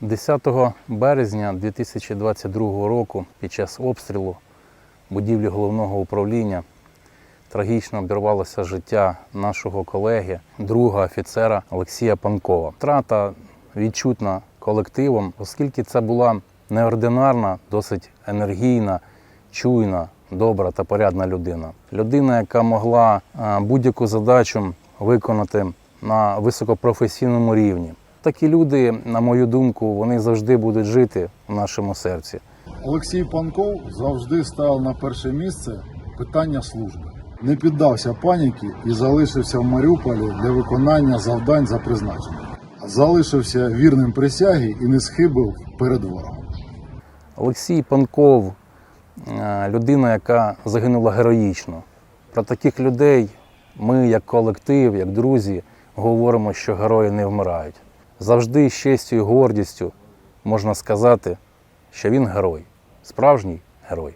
10 березня 2022 року під час обстрілу будівлі головного управління трагічно обірвалося життя нашого колеги, друга офіцера Олексія Панкова. Втрата відчутна колективом, оскільки це була неординарна, досить енергійна, чуйна, добра та порядна людина. Людина, яка могла е, будь-яку задачу виконати на високопрофесійному рівні. Такі люди, на мою думку, вони завжди будуть жити в нашому серці. Олексій Панков завжди ставив на перше місце питання служби. Не піддався паніки і залишився в Маріуполі для виконання завдань за призначенням. Залишився вірним присягі і не схибив перед ворогом. Олексій Панков е, людина, яка загинула героїчно. Про таких людей ми, як колектив, як друзі, говоримо, що герої не вмирають. Завжди з честю і гордістю можна сказати, що він герой, справжній герой.